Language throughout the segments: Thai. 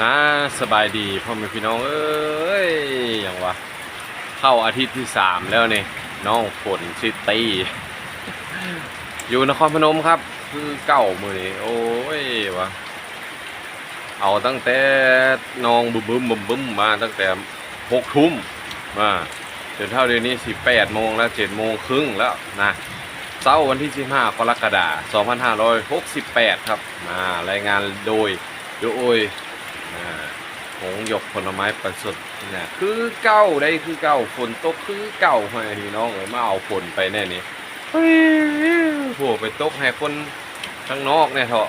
นะสบายดีพ่อแม่พี่น้องเอ้ยอย่างวะเข้าอาทิตย์ที่สามแล้วนี่น้องฝนซิตี้อยู่นครพนมครับ คือเก่ามือนี่โอ้ยวะเอาตั้งแต่น้องบึ้มบึ้มบึ้มบึ้มมาตั้งแต่หกทุ่มมาจนเท่าเดี๋ยวนี้สิบแปดโมงแล้วเจ็ดโมงครึ่งแล้วนะเสาร์วันที่15กรกฎาคม2568ครับมารายงานโดยโยโอย หงหยกผลไม้ประสุดเนี่ยคือเก้าได้คือเก้าฝนตกคือเก้าให้พี่น้องเอ้ยมาเอาฝนไปแน่นี่พวไปตกให้คนข้างนอกเนี่ยเถอะ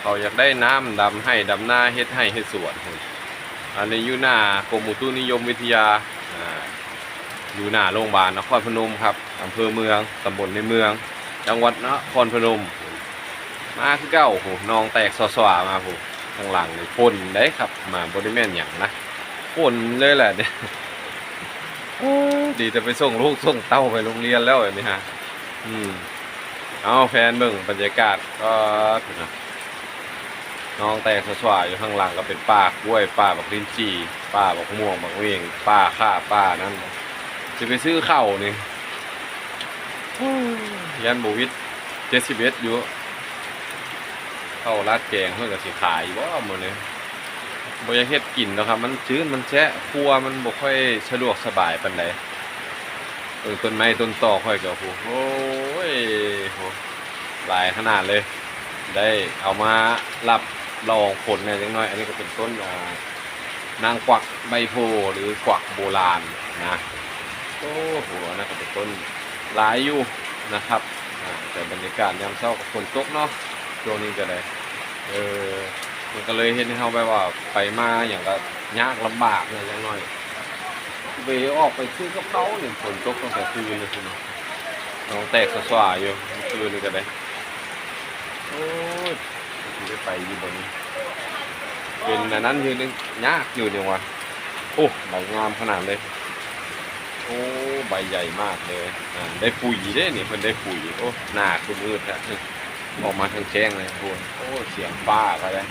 เขาอยากได้น้ำดำให้ดำหน้าเฮ็ดให้เฮ็ดสวนอันนี้อยู่หน้ากรมอุตุนิยมวิทยาอยู่หน้าโรงพยาบาลนครพนมครับอำเภอเมืองตำบลในเมือง จังหวัดนครพนม มาคือเก้าโหนองแตกสวสวามาผม ข้างหลังนี่ฝนได้ครับ มาบริเวณอย่างนะฝนเลยแหละเนี่ยโอ้ดีจะไปส่งลูกส่งเต้าไปโรงเรียนแล้วอันนี้ฮะอืมเอาแฟนเบิ่งบรรยากาศก็นะน้องแตกสวายอยู่ข้างหลังก็เป็นป่ากล้วยป่าบักลิ้นจี่ป่าบักม่วงบักเวงป่าข้าป่านั่นจะไปซื้อข้าวนี่โอ้ยยันบวิดเจ็ดสิบเอ็ดอยู่ เข้าราดแกงเพื่อกับสิขายว่าหมดเลยบ่อยาเฮ็ดกินแล้วครับ มันชื้นมันแฉะครัวมันบ่ค่อยสะดวกสบายปานใดเออต้นไม้ต้นตอค่อยก็โอ้โหยโหหลายขนาดเลย ได้เอามารับรองผลเนี่ยจังน้อย อันนี้ก็เป็นต้นนางกวักใบโพหรือกวักโบราณนะโอ้โหนนั่นก็เป็นต้นหลายอยู่นะครับแต่บรรยากาศยามเช้ากับฝนตกเนาะ ช่วงนี้ก็ได้เออมันก็เลยเห็นเขาแบบว่าไปมาอย่างก็ยากลำบากเนี่ยจังน่อยเวออกไปซื้อกับเขาเนี่ยฝนตกตั้งแต่คืนเลยคุณน้องแตกสะสวาอยู่เมื่อคืนนี่ก็ได้โอ้ยได้ไปอยู่บนนี้เป็นนนั้นยู่นึงยากอยู่เนี่ยวะโอ้ใบงามขนาดเลยโอ้ใบใหญ่มากเลยได้ปุ๋ยเด้นี่เพิ่นได้ปุ๋ยโอ้หนาคุณมืดฮะ ออกมาทางแจ้งเลยคุณโอ้เสียงฟ้าก็ได้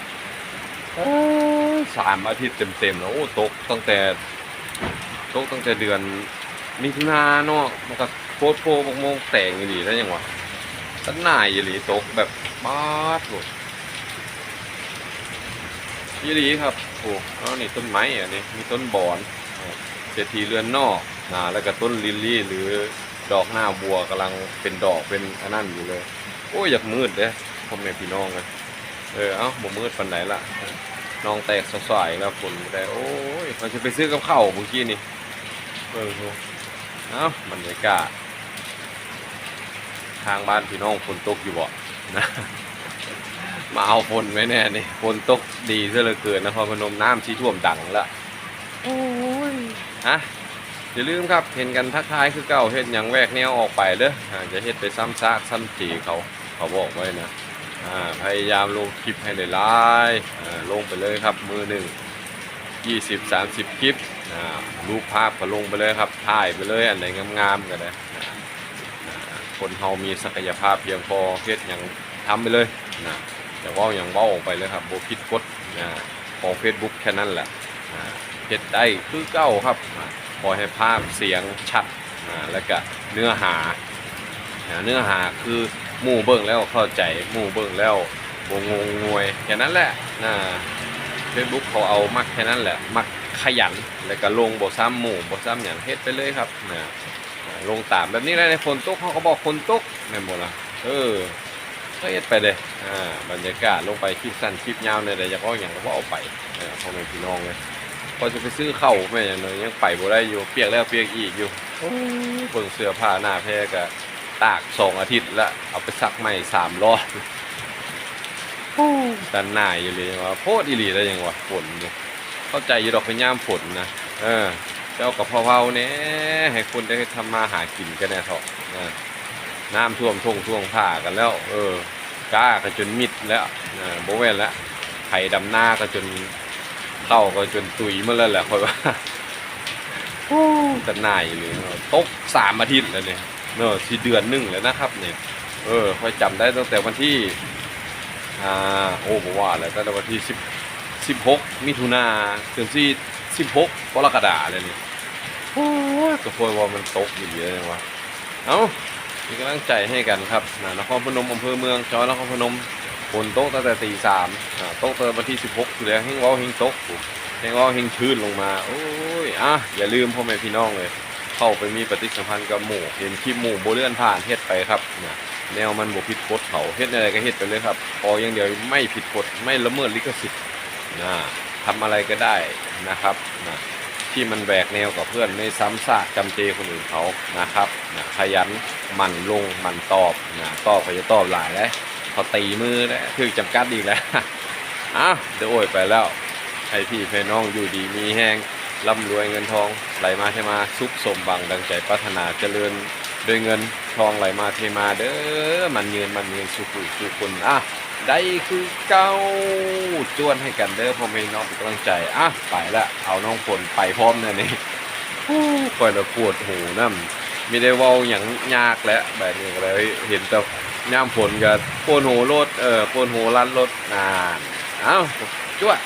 สามอาทิตย์เต็มๆแล้วโอ้ตกตั้งแต่ตกตั้งแต่เดือนมิถุนาเนาะมันก็โคตรโพบกโมงแต่งอีหลีแล้วยังวะตั้งหน้าอีหลีตกแบบบ้าดโหอีหลีครับโอ้แล้วนี่ต้นไม้อะนี่มีต้นบอนเศรษฐีเรือนนอกนะแล้วก็ต้นลิลลี่ หรือดอกหน้าบัวกำลังเป็นดอกเป็นอันนั้นอยู่เลย โอ้ยอยากมืดเด้พ่อแม่พี่น้องเลยเออเอ้าบ่มืดปันไหนละน้องแตกสสายแล้วฝนแต่โอ้ยเราจะไปซื้อกับข้าวเมื่อกี้นี่เออโหเอ้าบรรยากาศทางบ้านพี่น้องฝนตกอยู่บ่นะมาเอาฝนไว้แน่นี่ฝนตกดีซะเหลือเกินนครพนมน้ำชีท่วมดังละโอ้ยฮะอย่าลืมครับเห็นกันทักทายคือเก่าเฮ็ดหยังแวกแนวออกไปเด้ออ่าจะเฮ็ดไปซ้ำซากซ้ำจีเขา เขาบอกไว้นะพยายามลงคลิปให้ได้หลายลงไปเลยครับมือหนึ่ง20 30คลิปรูปภาพก็ลงไปเลยครับถ่ายไปเลยอันไหนงามๆก็ได้อ่าอ่าคนเฮามีศักยภาพเพียงพอเฮ็ดหยังทำไปเลยนะอย่าว้าอย่างเว้าออกไปเลยครับโบ่ผิดกฎนะของ Facebook แค่นั้นแหละเฮ็ดได้คือเก้าครับอ่าขอให้ภาพเสียงชัดแล้วก็เนื้อหา เนื้อหาคือหมู่เบิ่งแล้วเข้าใจหมู่เบิ่งแล้วบงงงวยแค่นั้นแหละนะเฟซบุ๊กเขาเอามักแค่นั้นแหละ มักขยันแล้วก็ลงบ่ซ้ำหมู่บ่ซ้ำอย่างเฮ็ดไปเลยครับนะลงตามแบบนี้ได้ในฝนตกเขาก็บอกฝนตกแม่นบ่ล่ะเออก็เฮ็ดไปเลยอ่าบรรยากาศลงไปคลิปสั้นคลิปยาวเนี่ยแต่อยากเอาอย่างก็เอาไปเออพ่อแม่พี่น้องเลยพอจะไปซื้อเข้าแม่ยังเลยยังไปบ่ได้อยู่เปียกแล้วเปียกอีกอยู่โอ้ยเบิ่งเสื้อผ้าหน้าแพรกะ ตากสองอาทิตย์ละเอาไปซักใหม่สามรอบดันหน้าอยู่เลยว่าโพดอีหลีได้ยังวะฝนเนี่ยเข้าใจอยู่ดอกพยามฝนนะเออเจ้ากับพ่อเผาเนี่ยให้คนได้ทำมาหากินกันแน่เถอะนะน้ำท่วมท่งท่วงผ้ากันแล้ว เออกล้ากันจนมิดแล้วนะโบเวนแล้วไผ่ดำหน้าก็จนเข้าก็จนตุยมาแล้วแหละคอยว่าแต่หนายเลยตกสามอาทิตย์แล้วเนี่ย เนอะที่เดือนหนึ่งแล้วนะครับเนี่ยเออคอยจำได้ตั้งแต่วันที่อ่าโอ้บอกว่าแล้วตั้งแต่วันที่สิบสิ16มิถุนาถึงที่16กรกฎาเลยนี่โอ้ยก็พวยว่ามันตกอยู่เยอะเลยวะเอ้ามีกำลังใจให้กันครับนะนครพนมอำเภอเมืองจังหวัดนครพนมฝนตกตั้งแต่ตีสามอ่าตกตั้งแต่วันที่16อยู่แล้วเฮงว้าเฮงตกเฮงว้าเฮงชื้นลงมา โอ้ยอะอย่าลืมพ่อแม่พี่น้องเลย เข้าไปมีปฏิสัมพันธ์กับหมู่เห็นคลิปหมู่โบเลื่อนผ่านเฮ็ดไปครับนะแนวมันบ่ผิดกฎเขาเฮ็ดอะไรก็เฮ็ดไปเลยครับพออย่างเดียวไม่ผิดกฎไม่ละเมิดลิขสิทธิ์นะทำอะไรก็ได้นะครับนะที่มันแบกแนวกับเพื่อนในซ้ำซากจำเจคนอื่นเขานะครับนะขยันหมั่นลงหมั่นตอบนะตอบเขาจะตอบหลายแล้วเขาตีมือแล้วถึงจำกัดอีกแล้วอะเดี๋ยวโอ้ยไปแล้วให้พี่พี่น้องอยู่ดีมีแห้ง ร่ำรวยเงินทองไหลมาเทมาสุขสมบังดังใจปรารถนาเจริญด้วยเงินทองไหลมาเทมาเด้อมันเงินมันเงินสุขุสุขุนอะได้คือเก้าจวนให้กันเด้อพ่อแม่น้องเป็นกำลังใจอะไปละเอาน้องฝนไปพร้อมเนี่ยนี่ฮู้คอยละปวดหูน้ำมีได้ว้าอย่างยากแล้วแบบนี้เลยเห็นแต่ย่ามฝนกับปวดหูรถเออปวดหูลันรถนานเอ้าจวด